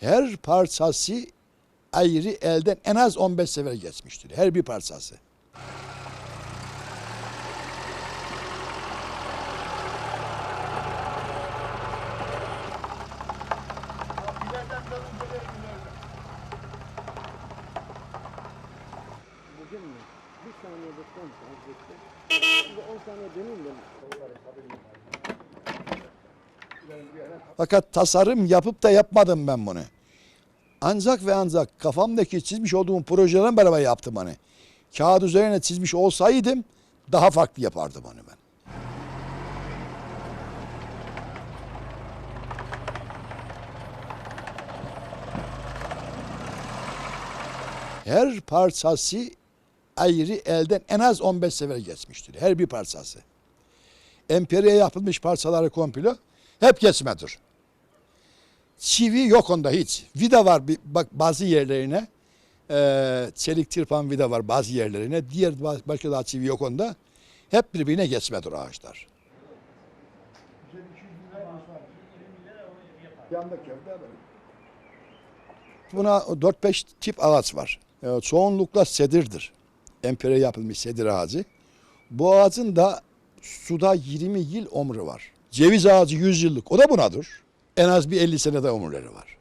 Her parçası ayrı elden en az 15 sefer geçmiştir. Her bir parçası. Bugün mü? Bir saniye bekler misin? Az bekle. Şimdi 10 saniye döneyim de. Fakat tasarım yapıp da yapmadım ben bunu. Ancak ve ancak kafamdaki çizmiş olduğum projeden beraber yaptım hani. Kağıt üzerine çizmiş olsaydım daha farklı yapardım onu ben. Her parçası ayrı elden en az 15 sefer geçmiştir. Her bir parçası. Emperiye yapılmış parçaları komplo hep geçmedir. Çivi yok onda hiç. Vida var bir- bak bazı yerlerine. eee, çelik tırpan vida var bazı yerlerine. Diğer ba- başka daha çivi yok onda. Hep birbirine geçmedir ağaçlar. Buna 4-5 tip ağaç var. Ee, çoğunlukla sedirdir. Empere yapılmış sedir ağacı. Bu ağacın da suda 20 yıl ömrü var. Ceviz ağacı 100 yıllık. O da bunadır. En az bir 50 senede ömürleri var.